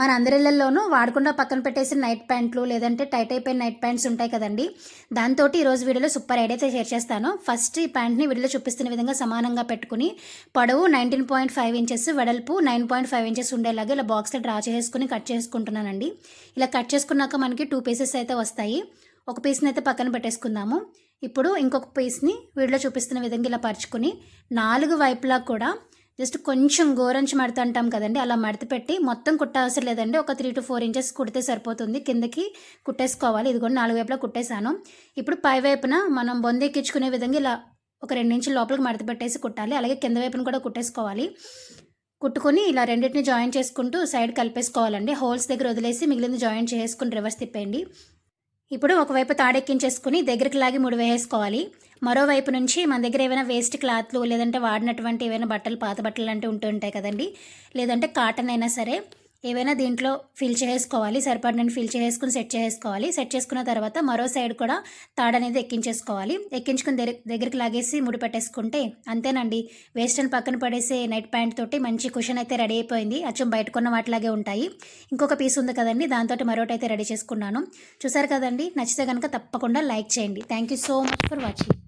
మన అందరిళ్ళలోనూ వాడకుండా పక్కన పెట్టేసిన నైట్ ప్యాంట్లు లేదంటే టైట్ అయిపోయిన నైట్ ప్యాంట్స్ ఉంటాయి కదండి. దాంతో ఈరోజు వీడియోలో సూపర్ ఐడియా అయితే షేర్ చేస్తాను. ఫస్ట్ ఈ ప్యాంట్ని వీడియోలో చూపిస్తున్న విధంగా సమానంగా పెట్టుకుని పొడవు నైన్టీన్ పాయింట్ ఫైవ్ ఇంచెస్ వెడల్పు నైన్ పాయింట్ ఫైవ్ ఇంచెస్ ఉండేలాగా ఇలా బాక్స్లో డ్రా చేసుకుని కట్ చేసుకుంటున్నానండి. ఇలా కట్ చేసుకున్నాక మనకి టూ పీసెస్ అయితే వస్తాయి. ఒక పీస్ని అయితే పక్కన పెట్టేసుకుందాము. ఇప్పుడు ఇంకొక పీస్ని వీడియోలో చూపిస్తున్న విధంగా ఇలా పరుచుకుని నాలుగు వైపులా కూడా జస్ట్ కొంచెం గోరంచి మడత అంటాం కదండి. అలా మడత పెట్టి మొత్తం కుట్టవసరం లేదండి. ఒక త్రీ టు ఫోర్ ఇంచెస్ కుడితే సరిపోతుంది. కిందకి కుట్టేసుకోవాలి. ఇది కూడా నాలుగు వైపులా కుట్టేశాను. ఇప్పుడు పై వైపున మనం బొందెక్కించుకునే విధంగా ఇలా ఒక రెండు ఇంచుల లోపలికి మడత పెట్టేసి కుట్టాలి. అలాగే కింద వైపున కూడా కుట్టేసుకోవాలి. కుట్టుకొని ఇలా రెండింటిని జాయిన్ చేసుకుంటూ సైడ్ కలిపేసుకోవాలండి. హోల్స్ దగ్గర వదిలేసి మిగిలింది జాయిన్ చేసుకుని రివర్స్ తిప్పేయండి. ఇప్పుడు ఒకవైపు తాడెక్కించేసుకుని దగ్గరికి లాగి ముడి వేసుకోవాలి మరోవైపు నుంచి మన దగ్గర ఏమైనా వేస్ట్ క్లాత్లు లేదంటే వాడినటువంటి ఏవైనా బట్టలు పాత బట్టలు అంటే ఉంటూ ఉంటాయి కదండి. లేదంటే కాటన్ అయినా సరే ఏవైనా దీంట్లో ఫిల్ చేసుకోవాలి సరిపడినని ఫిల్ చేసుకుని సెట్ చేసుకోవాలి సెట్ చేసుకున్న తర్వాత మరో సైడ్ కూడా తాడు అనేది ఎక్కించేసుకోవాలి. ఎక్కించుకుని దగ్గర దగ్గరికి లాగేసి ముడి పెట్టేసుకుంటే అంతేనండి. వేస్ట్ అని పక్కన పడేసే నైట్ ప్యాంట్ తోటి మంచి కుషన్ అయితే రెడీ అయిపోయింది. అచ్చం బయట కొన్న వాటిలాగే ఉంటాయి. ఇంకొక పీస్ ఉంది కదండి. దాంతో మరొకటి అయితే రెడీ చేసుకున్నాను. చూసారు కదండి. నచ్చితే కనుక తప్పకుండా లైక్ చేయండి. Thank you so much for watching